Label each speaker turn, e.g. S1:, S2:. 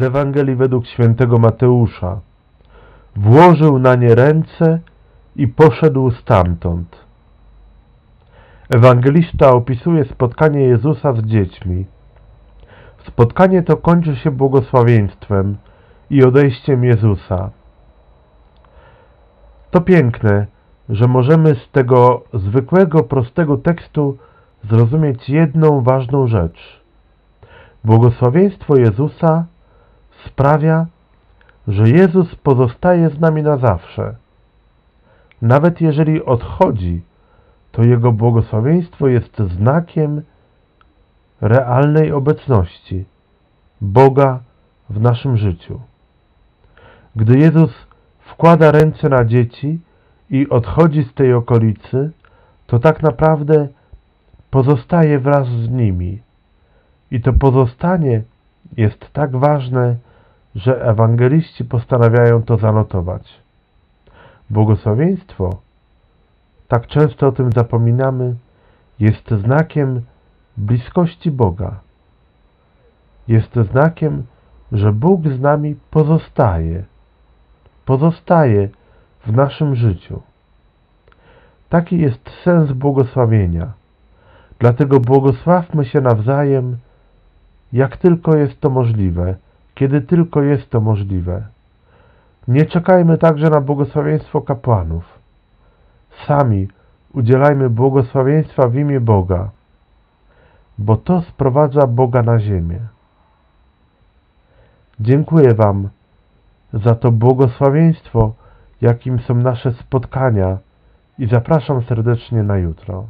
S1: z Ewangelii według świętego Mateusza. Włożył na nie ręce i poszedł stamtąd. Ewangelista opisuje spotkanie Jezusa z dziećmi. Spotkanie to kończy się błogosławieństwem i odejściem Jezusa. To piękne, że możemy z tego zwykłego, prostego tekstu zrozumieć jedną ważną rzecz. Błogosławieństwo Jezusa sprawia, że Jezus pozostaje z nami na zawsze. Nawet jeżeli odchodzi, to Jego błogosławieństwo jest znakiem realnej obecności Boga w naszym życiu. Gdy Jezus wkłada ręce na dzieci i odchodzi z tej okolicy, to tak naprawdę pozostaje wraz z nimi. I to pozostanie jest tak ważne, że ewangeliści postanawiają to zanotować. Błogosławieństwo, tak często o tym zapominamy, jest znakiem bliskości Boga. Jest znakiem, że Bóg z nami pozostaje. Pozostaje w naszym życiu. Taki jest sens błogosławienia. Dlatego błogosławmy się nawzajem, jak tylko jest to możliwe, kiedy tylko jest to możliwe. Nie czekajmy także na błogosławieństwo kapłanów. Sami udzielajmy błogosławieństwa w imię Boga, bo to sprowadza Boga na ziemię. Dziękuję Wam za to błogosławieństwo, jakim są nasze spotkania i zapraszam serdecznie na jutro.